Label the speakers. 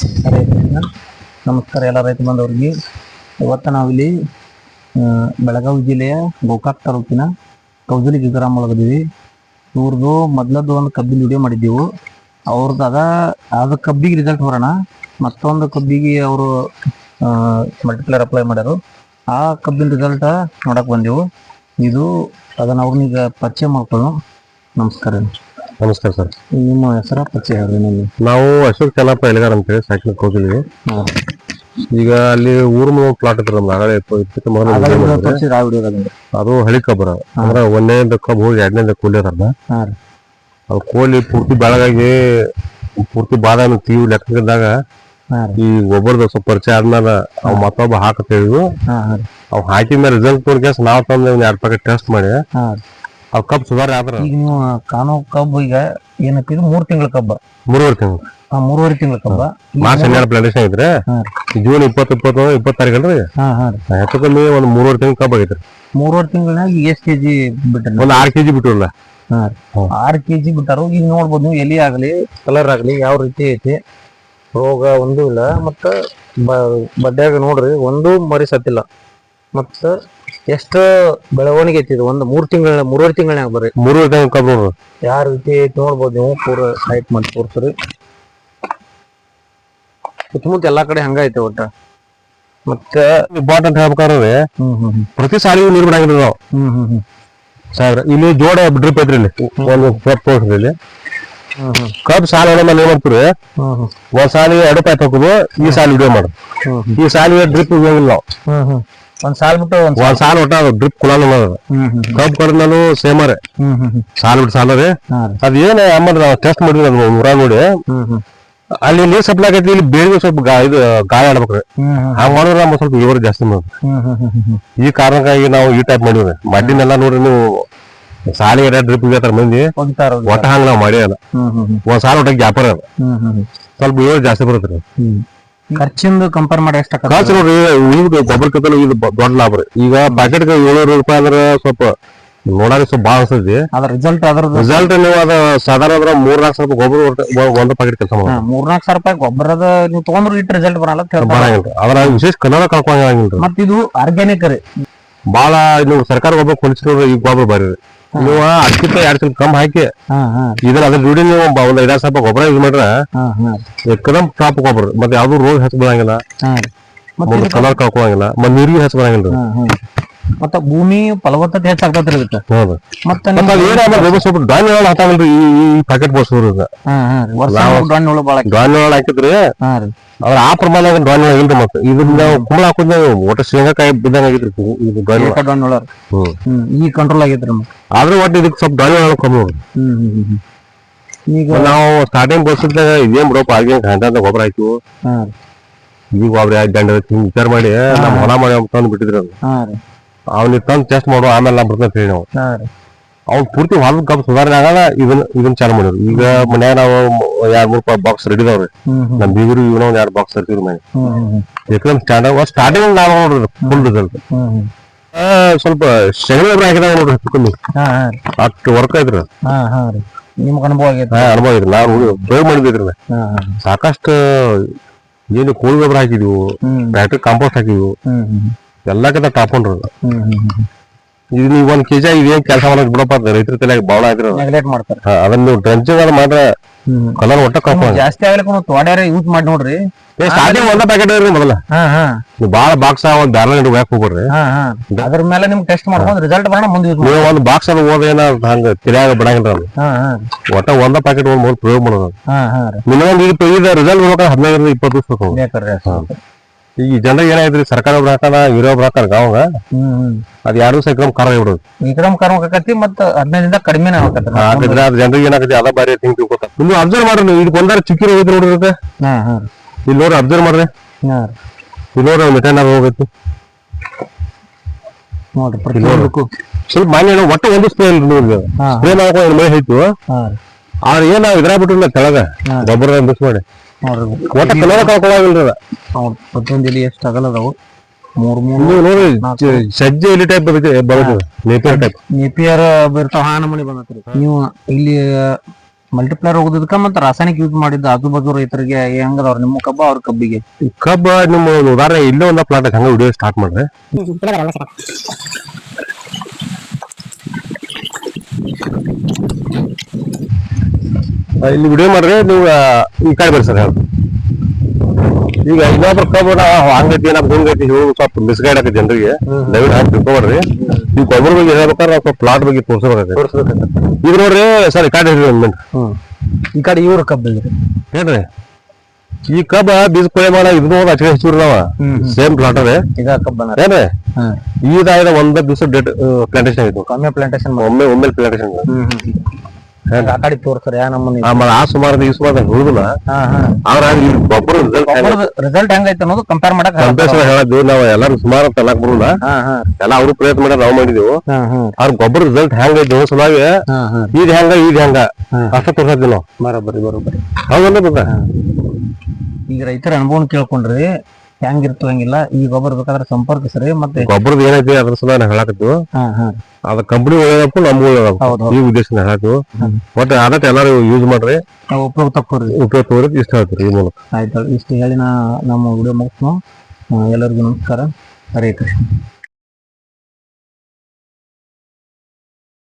Speaker 1: ನಮಸ್ಕಾರ ಎಲ್ಲ ರೈತ ಬಂದವ್ರಿಗೆ. ಇವತ್ತು ನಾವಿಲ್ಲಿ ಬೆಳಗಾವಿ ಜಿಲ್ಲೆಯ ಗೋಕಾಕ್ ತಾಲೂಕಿನ ಕೌಜಲಿ ಗ್ರಾಮ ಒಳಗದೀವಿ ಇವ್ರದ್ದು ಮೊದಲದ್ದು ಒಂದು ಕಬ್ಬಿನ ವಿಡಿಯೋ ಮಾಡಿದ್ದೆವು. ಅವ್ರದ್ದು ಅದ ಅದ ಕಬ್ಬಿಗೆ ರಿಸಲ್ಟ್ ಬರೋಣ. ಮತ್ತೊಂದು ಕಬ್ಬಿಗೆ ಅವರು ಮಲ್ಟಿಪ್ಲರ್ ಅಪ್ಲೈ ಮಾಡ್ಯಾರು. ಆ ಕಬ್ಬಿನ ರಿಸಲ್ಟ್ ನೋಡಕ್ಕೆ ಬಂದೆವು. ಇದು ಅದನ್ನು ಅವ್ರನ್ನೀಗ ಪರಿಚಯ ಮಾಡ್ಕೊಳ್ಳೋಣ ನಮಸ್ಕಾರ
Speaker 2: ನಮಸ್ಕಾರ ಸರ್.
Speaker 1: ನಿಮ್ಮ ಹೆಸರ ಪರಿಚಯ ಹೇಳ್ರಿ ನನಗೆ
Speaker 2: ನಾವು ಅಶೋಕ್ ಚನ್ನಪ್ಪ ಎಲೆಗಾರ ಅಂತೇಳಿ ಸೈಕಲ್ ಹೋಗಿದ್ವಿ ಈಗ ಅಲ್ಲಿ ಊರ್ ಮೂರು ಪ್ಲಾಟ್ ಇದ್ರ ನಮ್ದು ಆಗಲೇ ಇಪ್ಪತ್ತು ಮದುವೆ ಮಾಡಿದ್ರು. ಅದು ಹಳಿ ಕಬ್ಬರ ಅಂದ್ರೆ ಒಂದನೇದ ಕಬ್ಬು ಹೋಗಿ ಎರಡನೇದ ಕೂಲಿ ಅದ
Speaker 1: ಹಾ
Speaker 2: ಅದು ಕೋಲಿ ಪೂರ್ತಿ ಬೆಳಗಾಗಿ ಪೂರ್ತಿ ಬಾದಾಮಿ ತೀವ್ ಲೆಕ್ಕದಾಗ
Speaker 1: ಹಾ
Speaker 2: ಈ ಗೊಬ್ಬರದ ಸ್ವಲ್ಪ ಪರಿಚಯ ಆದ್ಮೇಲೆ ಅವ್ ಮತ್ತೊಬ್ಬ ಹಾಕತ್ತೇಳಿದ್ವು
Speaker 1: ಹಾ
Speaker 2: ಅವ್ ಹಾಕಿದ ಮೇಲೆ ರಿಸಲ್ಟ್ ನೋಡ್ಕೇಸ್ ನಾವ್ ತಂದು ಒಂದ್ ಎರಡ್ ಪ್ಯಾಕೆಟ್ ಟೆಸ್ಟ್ ಮಾಡಿ.
Speaker 1: ಹಾ
Speaker 2: ಅವ್ ಕಬ್ಬು ಸುಮಾರು ಆದ್ರ
Speaker 1: ಈಗ ನೀವು ಕಾಣೋ ಕಬ್ಬು ಈಗ ಏನಪ್ಪ ಇದು ಮೂರ್ ತಿಂಗಳ ಕಬ್ಬ.
Speaker 2: ಮೂರುವರೆ ತಿಂಗಳು.
Speaker 1: ಆ ಮೂರುವರೆ ತಿಂಗಳ ಕಬ್ಬ.
Speaker 2: ಮಾರ್ಚ್ ಹನ್ನೆರಡು ಪ್ಲಾಂಟೇಶನ್ ಈ ಜೂನ್ ಇಪ್ಪತ್ತು ಇಪ್ಪತ್ತು ಇಪ್ಪತ್ತಾರೀಕಲ್ರಿ
Speaker 1: ಹಾ ಹಾ ರೀ.
Speaker 2: ಹೆಚ್ಚು ಕಮ್ಮಿ ಒಂದ್ ಮೂರುವರೆ ತಿಂಗಳ ಕಬ್ಬ ಆಗೈತ್ರಿ
Speaker 1: ಮೂರುವರೆ ತಿಂಗಳಾಗ ಎಷ್ಟ್ ಕೆಜಿ ಬಿಟ್ರಿ?
Speaker 2: ಒಂದ್ ಆರ್ ಕೆಜಿ ಬಿಟ್ಟಿರಲ್ಲ.
Speaker 1: ಆರ್ ಕೆಜಿ ಬಿಟ್ಟಾರು. ಈಗ ನೋಡ್ಬೋದು ನೀವು ಎಲಿ ಆಗಲಿ ಕಲರ್ ಆಗಲಿ ಯಾವ ರೀತಿ ಐತಿ. ರೋಗ ಒಂದೂ ಇಲ್ಲ. ಮತ್ತ ಬಡ್ಡ್ಯಾಗ ನೋಡ್ರಿ ಒಂದು ಮರಿ ಸತ್ತಿಲ್ಲ. ಮತ್ತ ಎಷ್ಟು ಬೆಳವಣಿಗೆ ಐತಿ ಇದು. ಒಂದು ಮೂರ್ ತಿಂಗಳ ಮೂರುವರೆ ತಿಂಗಳನ್ಯಾಗ ಬರ್ರಿ.
Speaker 2: ಮೂರು ತಿಂಗಳು ಕಬ್ಬು.
Speaker 1: ಯಾವ ರೀತಿ ಐತಿ ನೋಡ್ಬೋದು ನೀವು. ಪೂರ ಹೈಟ್ ಮಾಡಿ ತೋರ್ಸ್ರಿ. ಸುತ್ತಮುತ್ತ ಎಲ್ಲಾ ಕಡೆ ಹಂಗ ಐತಿ ಒಟ್ಟ. ಮತ್ತೆ
Speaker 2: ಬಾಟ್ ಅಂತ ಹೇಳ್ಬೇಕಾದ್ರೆ
Speaker 1: ಹ್ಮ್ ಹ್ಮ್ ಹ್ಮ್.
Speaker 2: ಪ್ರತಿ ಸಾಲಿಗೂ ನೀರು ಬಿಡಂಗಿಲ್ಲ ನಾವು
Speaker 1: ಹ್ಮ್ ಹ್ಮ್ ಹ್ಮ್.
Speaker 2: ಸಾವಿರ ಇಲ್ಲಿ ಜೋಡ ಡ್ರಿಪ್ ಐತ್ರಿ ಇಲ್ಲಿ. ಒಂದು ಕಪ್ ತೋರ್ಸ್ರಿ ಇಲ್ಲಿ.
Speaker 1: ಹ್ಮ್ ಹ್ಮ್.
Speaker 2: ಕಪ್ ಸಾಲ ಹೊಡೆ ಮೇಲೆ ಏನ್ ಮಾಡ್ತೀರಿ
Speaker 1: ಹ್ಮ್ ಹ್ಮ್.
Speaker 2: ಒಂದ್ ಸಾಲಿಗೆ ಎರಡು ಪೈಪ್ ಹಾಕುದು ಈ ಸಾಲಿ ವಿಡಿಯೋ ಮಾಡುದು. ಈ ಸಾಲಿಗೆ ಡ್ರಿಪ್ ಹೋಗಿಲ್ಲ ನಾವು
Speaker 1: ಹ್ಮ್ ಹ್ಮ್. ಒಂದ್ ಸಾಲ್ ಬಿಟ್ಟು ಒಂದ್
Speaker 2: ಒಂದ್ ಸಾಲ ಒಟ್ಟ ಅದು ಡ್ರಿಪ್
Speaker 1: ಹ್ಮ್ ಹ್ಮ್
Speaker 2: ಕಪ್ ಕಡ್ಮೇಲೂ ಸೇಮರೆ ಸಾಲ ಬಿಟ್ಟು ಸಾಲ ರೀ. ಅದ್ ಏನ್ ನಾವು ಟೆಸ್ಟ್ ಮಾಡಿದ್ವಿ ಅದು ಊರಾಗ ನೋಡಿ ಅಲ್ಲಿ ನೀರ್ ಸಪ್ಲೈ ಆಗೈತಿ ಇಲ್ಲಿ ಬೇಡಿಗೆ ಸ್ವಲ್ಪ ಗಾ- ಇದು ಗಾಯ ಆಡ್ಬೇಕ್ರಿ ಹಂಗ ಮಾಡಿದ್ರೆ ನಮ್ಗೆ ಸ್ವಲ್ಪ ಇವರು ಜಾಸ್ತಿ ಮಾಡೋದು ಈ ಕಾರಣಕ್ಕಾಗಿ ನಾವು ಈ ಟೈಪ್ ಮಾಡಿವ್ರಿ. ಮಡ್ಡಿನೆಲ್ಲ ನೋಡ್ರಿ ನೀವು ಸಾಲಿಗೆ ಡ್ರಿಪ್ ಇಗತ್ತಾರ ಮಂದಿ.
Speaker 1: ಹೋಗ್ತಾರ
Speaker 2: ಒಟ್ಟ ಹಂಗ ನಾವು ಮಾಡಿ ಅಲ್ಲ
Speaker 1: ಹ್ಮ್ ಹ್ಮ್ ಹ್ಮ್.
Speaker 2: ಒಂದ್ ಸಾಲ ಒಟ್ಟ ಗ್ಯಾಪರ್ ಅದ. ಸ್ವಲ್ಪ ಇವರು ಜಾಸ್ತಿ ಬರುತ್ತೆ
Speaker 1: ಖರ್ಚಿಂದು ಕಂಪೇರ್ ಮಾಡಿ ಎಷ್ಟ
Speaker 2: ಖರ್ಚು ನೋಡ್ರಿ ಇದು ಗೊಬ್ಬರ ಕತ್ತಲು ಇದು ದೊಡ್ಡ ಲಾಭ ರೀ. ಈಗ ಪ್ಯಾಕೆಟ್ ಏಳ್ನೂರು ರೂಪಾಯಿ ಆದ್ರೆ ಸ್ವಲ್ಪ ನೋಡಾಕ ಸ್ವಲ್ಪ ಭಾಳ ಅನ್ಸತಿ
Speaker 1: ಅದ್ರ ರಿಸಲ್ಟ್ ಅದ್ರ
Speaker 2: ರಿಸಲ್ಟ್ ನೀವು ಅದ ಸಾಧಾರಣ ಅಂದ್ರೆ ಮೂರ್ ನಾಲ್ಕು ಸಾವಿರ ಗೊಬ್ಬರ ಒಂದು ಪ್ಯಾಕೆಟ್ ಕೆಲಸ ಮೂರ್
Speaker 1: ಮೂರ್ನಾಲ್ಕು ಸಾವಿರ ರೂಪಾಯಿ ಗೊಬ್ಬರದ ನೀವು ತಗೊಂಡ್ರು ಇಟ್ಟು ರಿಸಲ್ಟ್ ಬರಲ್ಲ
Speaker 2: ಬರಂಗಿಲ್ಲ ಅದ್ರ ವಿಶೇಷ ಕನ್ನಡ ಕಳ್ಕೊಂಗಿಲ್ರಿ
Speaker 1: ಮತ್ತೆ ಇದು ಆರ್ಗ್ಯಾನಿಕ್ ರೀ.
Speaker 2: ಭಾಳ ಇದು ಸರ್ಕಾರ ಗೊಬ್ಬರ ಕೊಡಿಸಿದ್ರೆ ಈ ಗೊಬ್ಬರ ಬರೀ ನೀವು ಅದಕ್ಕಿಂತ ಎರಡ್ ಸ್ವಲ್ಪ ಕಮ್ಮಿ ಹಾಕಿ. ಇದ್ರ ಅದ್ರ ಜೋಡಿ ನೀವು ಒಂದ್ ಐದಾರು ಸ್ವಲ್ಪ ಗೊಬ್ಬರ ಯೂಸ್ ಮಾಡ್ರ ಎಕ್ಕದಮ್ ಟಾಪ್ ಗೊಬ್ಬರ. ಮತ್ತೆ ಯಾವ್ದು ರೋಗ ಹಚ್ಚ ಬರಂಗಿಲ್ಲ ಕಲರ್ ಕಳ್ಕೊಳಂಗಿಲ್ಲ. ಮತ್ತೆ ನೀರಿಗೆ ಹೆಚ್ಚು ಬರಂಗಿಲ್ಲ
Speaker 1: ಮತ್ತ ಭೂಮಿ ಫಲವತ್ತತೆ ಹೆಚ್ಚಾಗ್ತೈತ್ರಿ ಇದಕ್ಕೆ
Speaker 2: ಹೌದು.
Speaker 1: ಮತ್ತ
Speaker 2: ಮತ್ತೆ ಅದು ಏನಾಗ ಗೊಬ್ಬರ ಸ್ವಲ್ಪ ಧಾನ್ಯ ಒಳಗೆ ಹಾಕಂಗಿಲ್ರಿ ಈ ಈ ಪ್ಯಾಕೆಟ್ ಬೋರ್ಸೋರು
Speaker 1: ಹಾ ಹಾ ರೀ. ವರ್ಷ
Speaker 2: ನಾವು-
Speaker 1: ಡೊಣ್ಣ ಹುಳ ಬಾಳ
Speaker 2: ಧಾನ್ಯ ಒಳಗೆ ಹಾಕಿದ್ರಿ
Speaker 1: ಹಾ ರೀ.
Speaker 2: ಅದ್ರ ಆ ಪ್ರಮಾಣ ಧಾನ್ಯ ಇಲ್ರಿ ಮತ್ತೆ. ಇದನ್ನ ಕುಂಬಳ ಹಾಕೊಂಡ್ ಒಟ್ಟ ಶೇಂಗಾಕಾಯಿ ಬಿದ್ದಂಗ ಆಗಿದ್ರಿ ಇದು
Speaker 1: ಡೊಣ್ಣ.
Speaker 2: ಹ್ಮ್.
Speaker 1: ಹ್ಮ್ ಕಂಟ್ರೋಲ್ ಆಗೈತ್ರಿ
Speaker 2: ಆದ್ರೂ ಒಟ್ಟು ಇದಕ್ಕೆ ಸ್ವಲ್ಪ ಧಾನ್ಯ ಒಳಗೆ ಕಮ್ಮಿ
Speaker 1: ಹ್ಮ್ ಹ್ಮ್ ಹ್ಮ್ ಹ್ಮ್. ಈಗ
Speaker 2: ನಾವು ಸ್ಟಾರ್ಟಿಂಗ್ ಬರ್ಸಿದ್ದಾಗ ಇದೇನ್ ಬಿಡಪ್ಪ ಆಗಿ ಗಂಟೆ ಗೊಬ್ಬರ ಹಾಕಿವು
Speaker 1: ಹಾ
Speaker 2: ಈಗ ಗಂಡ ವಿಚಾರ ಮಾಡಿ ನಮ್ಮ ಹೊಲ ಮಾಡಿ ಅಂತ ಬಿಟ್ಟಿದ್ರಿ
Speaker 1: ಹಾ ರೀ.
Speaker 2: ಅವ್ನಿಗೆ ತಂದು ಟೆಸ್ಟ್ ಮಾಡುವ ಆಮೇಲೆ ನಾ ಬರ್ತೇನೆ ಹೇಳಿ ನಾವು. ಅವ್ನ ಪೂರ್ತಿ ಹೊಲದ ಕಬ್ಬು ಸುಧಾರಣೆ ಆಗಲ್ಲ ಇದನ್ನ ಇದನ್ನ ಚಾಲು ಮಾಡಿದ್ರು ಈಗ ಮನ್ಯಾಗ ನಾವು ಎರಡ್ ಮೂರು ಬಾಕ್ಸ್ ರೆಡಿ ಇದಾವ್ರಿ ನಮ್ ಬೀಗರು ಇವನ ಒಂದ್ ಎರಡು ಬಾಕ್ಸ್ ಇರ್ತೀವಿ ಮನೆ. ಯಾಕಂದ್ರೆ ಸ್ಟಾರ್ಟಿಂಗ್ ಸ್ಟಾರ್ಟಿಂಗ್ ನಾವು ನೋಡಿದ್ರು ಫುಲ್ ರಿಸಲ್ಟ್ ಸ್ವಲ್ಪ ಶಗಣಿ ಒಬ್ಬರು ಹಾಕಿದಾಗ ನೋಡ್ರಿ ಕಮ್ಮಿ. ಅಷ್ಟು ವರ್ಕ್ ಐತ್ರಿ.
Speaker 1: ಹಾ ನಿಮ್ಗೆ ಅನುಭವ ಆಗೈತೆ.
Speaker 2: ಅನುಭವ ಐತ್ರಿ ನಾವು ಪ್ರಯೋಗ ಮಾಡಿದ್ರಿ ಸಾಕಷ್ಟು ಏನು ಕೋಳಿ ಗೊಬ್ಬರ ಹಾಕಿದ್ವು
Speaker 1: ಹ್ಮ್.
Speaker 2: Factory compost ಹಾಕಿದ್ವು.
Speaker 1: ಹ್ಮ್ ಹ್ಮ್
Speaker 2: ಎಲ್ಲಕ್ಕಿಂತ ಟಾಪ್ ಒನ್
Speaker 1: ರೋಡ್ ಹ್ಮ್ ಹ್ಮ್
Speaker 2: ಇದು ನೀವು ಒಂದ್ ಕೆಜಿ ಇದೇನ್ ಕೆಲಸ ಮಾಡೋದ್ ಬಿಡಪ್ಪ ರೈತರ ತಲೆಯಾಗ ಬಾಳ ಆದ್ರೆ.
Speaker 1: ನೆಗ್ಲೆಕ್ಟ್ ಮಾಡ್ತಾರೆ.
Speaker 2: ಅದನ್ನ ನೀವು ಡ್ರಂಚಿಂಗ್ ಅದ ಮಾತ್ರ ಕಲರ್ ಒಟ್ಟ ಕಪ್ಪ
Speaker 1: ಜಾಸ್ತಿ ಆಗ್ಲಿಕ್ಕೆ ತೋಡ್ಯಾರ ಯೂಸ್ ಮಾಡಿ ನೋಡ್ರಿ.
Speaker 2: ಸ್ಟಾರ್ಟಿಂಗ್ ಒಂದ ಪ್ಯಾಕೆಟ್ ಇರ್ರಿ ಮೊದಲ. ನೀವು ಬಾಳ ಬಾಕ್ಸ್ ಒಂದ್ ಬ್ಯಾರಲ್ ಇಟ್ಟು ಯಾಕೆ ಹೋಗ್ಬಿಡ್ರಿ.
Speaker 1: ಅದ್ರ ಮೇಲೆ ನಿಮ್ಗೆ ಟೆಸ್ಟ್ ಮಾಡ್ಕೊಂಡು ರಿಸಲ್ಟ್ ಬರೋಣ ಮುಂದೆ ಯೂಸ್
Speaker 2: ನೀವು ಒಂದ್ ಬಾಕ್ಸ್ ಅದು ಹೋದ ಏನ ಹಂಗ ತಿರ್ಯಾಗ ಬಿಡಂಗಿಲ್ಲ ಅದು ಒಟ್ಟ ಒಂದ ಪ್ಯಾಕೆಟ್ ಒಂದ್ ಮೂರು ಪ್ರಯೋಗ ಮಾಡೋದು. ಇದು ರಿಜಲ್ಟ್ ರಿಸಲ್ಟ್ ಬರ್ಬೇಕಾದ್ರೆ ಹದಿನೈದರಿಂದ ಇಪ್ಪತ್ತು ದಿವಸ ಬೇಕು ಈಗ ಜನ ಏನಾಯ್ತ್ರಿ? ಸರ್ಕಾರ ಒಬ್ರು ಹಾಕಲ್ಲ ಯೂರಿಯಾ ಒಬ್ರು ಅದು ಗಾವಾಗ? ಅದ್ ಎರಡು ದಿವಸ ಎಕ್ರಮ್ ಖಾರ ಆಗ್ಬಿಡೋದು.
Speaker 1: ವಿಕ್ರಮ್ ಕಾರ್ಮಿಕ ಆಕತಿ ಮತ್ತ ಹದಿನೈದಿಂದ ಕಡಿಮೆ
Speaker 2: ಹಾಕಿದ್ರೆ ಅದ್ ಜನರಿಗೆ ಏನಾಗತ್ತೆ? ಅದ ಬಾರಿ ತಿಂಗ್ ತಿಳ್ಕೊತ. ನೀವು ಅಬ್ಸರ್ವ್ ಮಾಡ್ರಿ ನೀವು. ಇದು ಬಂದಾರ ಚಿಕ್ಕಿ ಹೋಗಿದ್ರು ನೋಡ್ರಿ.
Speaker 1: ಹಾ ಹಾ.
Speaker 2: ಇಲ್ಲಿ ನೋಡ್ರಿ ಅಬ್ಸರ್ವ್ ಮಾಡ್ರಿ.
Speaker 1: ಹಾ.
Speaker 2: ಇಲ್ಲಿ ನೋಡ್ರಿ ಮಿಠಾಯಿ ಹೋಗೈತಿ.
Speaker 1: ನೋಡ್ರಿ ಪ್ರತಿಯೊಂದಕ್ಕೂ
Speaker 2: ಸ್ವಲ್ಪ ಮಾನ್ಯ ಒಟ್ಟು ಒಂದು ಸ್ಪ್ರೇ ಇಲ್ಲ ನೋಡ್ರಿ ಸ್ಪ್ರೇ ಮಾಡ್ಕೊಂಡು ಮೇಲೆ ಐತು
Speaker 1: ಹಾ. ರೀ
Speaker 2: ಆದ್ರೆ ಏನ್ ಇದ್ರಾಗ ಇದ್ರ ಬಿಟ್ಟಿಲ್ಲ ಕೆಳಗ. ಗೊಬ್ಬರ ಮಿಕ್ಸ್ ಮಾಡಿ ಒಟ್ಟ ಕಲರ್ ಕಳ್ಕೊಳಗಿಲ್ರಿ ಅದ.
Speaker 1: ನೋಡ್ರಿ ಪ್ರತಿಯೊಂದು ಇಲ್ಲಿ ಎಷ್ಟು ಅಗಲ ಅದಾವು? ಮೂರ್ ಮೂರ್
Speaker 2: ನೀವು ನೋಡ್ರಿ ಚ- ಸಜ್ಜೆ ಇಲ್ಲಿ ಟೈಪ್ ಬರುತ್ತೆ ಬರುತ್ತೆ? ನೇಪಿಯರ್ ಟೈಪ್
Speaker 1: ನೇಪಿಯರ್ ಬಿರ್ತಾವ ಹಾ ನಮನಿ ಬಂದತ್ರಿ. ನೀವು ಇಲ್ಲಿ ಮಲ್ಟಿಪ್ಲೇರ್ ಹೋಗೋದಕ್ಕ ಮತ್ತೆ ರಾಸಾಯನಿಕ ಯೂಸ್ ಮಾಡಿದ್ದ ಆಜು ಬಾಜು ರೈತರಿಗೆ ಹೆಂಗದವ್ರ ನಿಮ್ಮ ಕಬ್ಬ ಅವ್ರ ಕಬ್ಬಿಗೆ?
Speaker 2: ಕಬ್ಬ ನಿಮ್ಮ ಉದಾಹರಣೆ ಇಲ್ಲೇ ಒಂದ್ ಪ್ಲಾಟ್ ಹಂಗ ವಿಡಿಯೋ ಸ್ಟಾರ್ಟ್ ಮಾಡ್ರಿ. ಇಲ್ಲಿ ವಿಡಿಯೋ ಮಾಡ್ರಿ ನೀವು ಈ ಕಡೆ ಬರ್ರಿ ಸರ್ ಈಗ ಇನ್ನೊಬ್ರು ಕಬ್ಬು ನಾ ಹಂಗೈತಿ ಏನಪ್ಪ ಹಿಂಗೈತಿ ಹೇಳಿ ಸ್ವಲ್ಪ ಮಿಸ್ಗೈಡ್ ಆಗೈತಿ ಜನರಿಗೆ. ದಯವಿಟ್ಟು ಹಾಕಿ ತಿಳ್ಕೊಬಾರ್ರಿ ಈ ಗೊಬ್ಬರ ಬಗ್ಗೆ ಹೇಳ್ಬೇಕಾದ್ರೆ ನಾವು ಸ್ವಲ್ಪ ಪ್ಲಾಟ್ ಬಗ್ಗೆ ತೋರಿಸ್ಬೇಕಾಗೈತಿ ಈಗ ನೋಡ್ರಿ ಸರ್ ಈ ಕಡೆ ಒಂದ್ ಮಿನಿಟ್
Speaker 1: ಈ ಕಡೆ ಇವ್ರ ಕಬ್ಬಿಗೆ
Speaker 2: ಹೇಳ್ರಿ. ಈ ಕಬ್ಬ ಬೀಜ ಕೊಳೆ ಮಾಡ ಇದನ್ನ ನೋಡಿ ಅಚ್ಚ ಹಚ್ಚಿವ್ರಿ ನಾವ ಸೇಮ್ ಪ್ಲಾಟ್ ಅದೇ. ಏನ್ರಿ
Speaker 1: ಹ್ಮ್.
Speaker 2: ಈದಾಯ್ದ ಒಂದ ದಿವಸ ಡೇಟ್ ಪ್ಲಾಂಟೇಶನ್ ಆಗಿತ್ತು.
Speaker 1: ಕಮ್ಮಿ ಪ್ಲಾಂಟೇಶನ್
Speaker 2: ಒಮ್ಮೆ ಒಮ್ಮೆ ಪ್ಲಾಂಟೇಶನ್
Speaker 1: ಆ ಕಡೆ ತೋರ್ಸ್ರಿ ಯಾ ನಮ್ಮನಿ
Speaker 2: ಆಮೇಲೆ ಆ ಸುಮಾರು ಈ ಸುಮಾರು ಆದ್ರ ರಿಸಲ್ಟ್
Speaker 1: ಹೆಂಗೈತೆ ಅನ್ನೋದು ಕಂಪೇರ್ ಮಾಡಕ್
Speaker 2: ನಾವು ಎಲ್ಲಾರು ಸುಮಾರು ತಲಾಕ್ ಬರೋಲ್ಲ
Speaker 1: ಹಾ ಹಾ.
Speaker 2: ಎಲ್ಲ ಅವರು ಪ್ರಯತ್ನ ನಾವು ಮಾಡಿದೆವು. ಅವ್ರ ಗೊಬ್ಬರ ರಿಸಲ್ಟ್ ಹೆಂಗೈತಿ ಸಲುವಾಗಿ ಇದ್ ಹೆಂಗ ಇದ್ ಹೆಂಗ. ಅಷ್ಟ ತೋರ್ಸತ್ತೀವಿ ನಾವು.
Speaker 1: ಬರೋಬ್ಬರಿ ಬರೋಬ್ಬರಿ.
Speaker 2: ಹೌದಲ್ಲ
Speaker 1: ಈಗ ರೈತರ ಅನುಭವ ಕೇಳ್ಕೊಂಡ್ರಿ ಹೆಂಗಿರ್ತು ಹಂಗಿಲ್ಲ ಈ ಗೊಬ್ಬರ ಬೇಕಾದ್ರೆ ಸಂಪರ್ಕಿಸ್ರಿ ಮತ್ತೆ
Speaker 2: ಗೊಬ್ಬರದ ಏನೈತಿ ಅದ್ರ ಸಲ ಹೇಳಕತ್ತು ಹೇಳಕತ್ತೀವಿ.
Speaker 1: ಹಾ ಹಾ.
Speaker 2: ಅದ ಕಂಪನಿ
Speaker 1: ಹೌದು,
Speaker 2: ಒಳ್ಳೇದಪ್ಪ
Speaker 1: ಹೌದು.
Speaker 2: ಈ ಉದ್ದೇಶ ಹೇಳತ್ತೀವಿ ಒಟ್ಟು ಅದಕ್ಕೆ ಎಲ್ಲಾರು ಯೂಸ್ ಮಾಡ್ರಿ.
Speaker 1: ನಾವು ಉಪಯೋಗ ತಕ್ಕೋರಿ
Speaker 2: ಉಪಯೋಗ ತಗೋರಿ ಇಷ್ಟ ಹೇಳ್ತೀರಿ ಈ ಮೂಲಕ.
Speaker 1: ಆಯ್ತು ಇಷ್ಟು ಹೇಳಿ ನಾ ನಮ್ಮ ವಿಡಿಯೋ ಮುಗಿಸ್ನು ಎಲ್ಲರಿಗೂ ನಮಸ್ಕಾರ. ಹರೇ ಕೃಷ್ಣ.